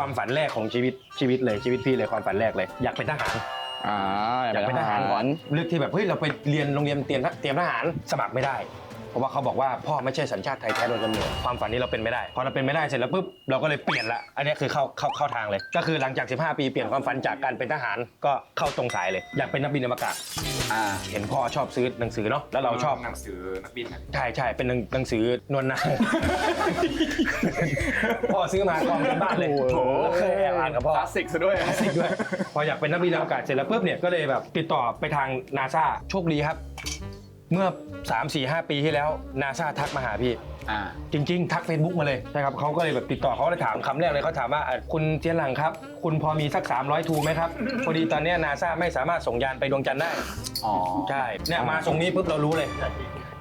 ความฝันแรกของชีวิตชีวิตเลยชีวิตพี่เลยความฝันแรกเลย อยากเป็นทหารอ่าอยากเป็นทหารก่อนเลือกที่แบบเฮ้ยเราไปเรียนโรงเรียนเตรียมทเตรียมทหารสมัครไม่ได้ เพราะว่าเขาบอกว่าพ่อไม่ใช่สัญชาติไทยแท้โดยกำเนิดความฝันนี้เราเป็นไม่ได้พอเราเป็นไม่ได้เสร็จแล้วปุ๊บเราก็เลยเปลี่ยนละอันนี้คือเข้าเข้าเข้าทางเลย ก็คือหลังจาก 15 ปีเปลี่ยนความฝันจากการเป็นทหารก็เข้าตรงสายเลย อยากเป็นนักบินอวกาศอ่าเห็นพ่อชอบซื้อหนังสือเนาะแล้วเราชอบ หนังสือนักบินอะใช่ใช่เป็นหนังหนังสือนวลนาง พ่อซื้อมากองเต็มบ้านเลยโอ้โหแล้วเคยแอบอ่านกับพ่อคลาสสิกซะด้วยคลาสสิกด้วยพออยากเป็นนักบินอวกาศเสร็จแล้วปุ๊บเนี่ยก็เลยแบบติดต่อไปทางนาซาโชคดีครับ เมื่อ 3 4 5 ปีที่แล้วนาซาทักมาหาพี่ อ่า จริง ๆ ทัก Facebook มาเลยใช่ครับเขาก็เลยแบบติดต่อเขาเลยถามคำแรกเลยเขาถามว่าอะคุณเจียนหลังครับ คุณพอมีสัก 300 ทูไหมครับ พอดีตอนเนี้นาซาไม่สามารถส่งยานไปดวงจันทร์ได้ อ๋อ ใช่เนี่ยมาตรงนี้ปุ๊บเรารู้เลย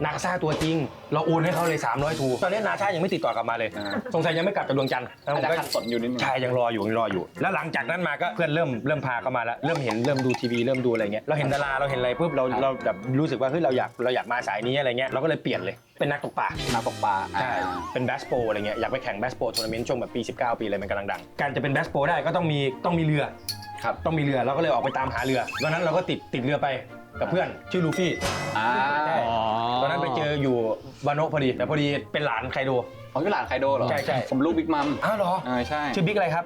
นาซาตัวจริง เราโอนให้เขาเลย 300 ทู ตอนนี้นาซายังไม่ติดต่อกลับมาเลย อ่า สงสัยยังไม่กลับจากดวงจันทร์แล้วผอาจมจะก็ ขัดสนอยู่นิดนึง ใช่ยังรออยู่ยังรออยู่ แล้วหลังจากนั้นมาก็เพื่อนเริ่มเริ่มพาเข้ามาแล้ว เริ่มเห็นเริ่มดูทีวีเริ่มดูอะไรเงี้ยเราเห็นดาราเราเห็นอะไรปุ๊บเราเราแบบรู้สึกว่าเฮ้ยเราอยากเราอยากมาสายนี้อะไรเงี้ยเราก็เลยเปลี่ยนเลยเป็นนักตกปลานักตกปลาใช่อ่าเป็นแบสโปอะไรเงี้ยอยากไปแข่งแบสโปทัวร์นาเมนต์ช่วงแบบปี 19 ปีอะไรมันกำลังดังการจะเป็นแบสโปได้ก็ต้องมีต้องมีเรือครับต้องมีเรือเราก็เลยออกไปตามหาเรือวันนั้นเราก็ติดติดเรือไปกับเพื่อนชื่อลูฟี่อ่าใช่ตอนนั้นไปเจออยู่วานโนะพอดีแต่พอดีเป็นหลานไคโดอ๋อคือหลานไคโดเหรอใช่ใช่ผมลูกบิ๊กมัมอ้าวเหรออ่าใช่ชื่อบิ๊กอะไรครับ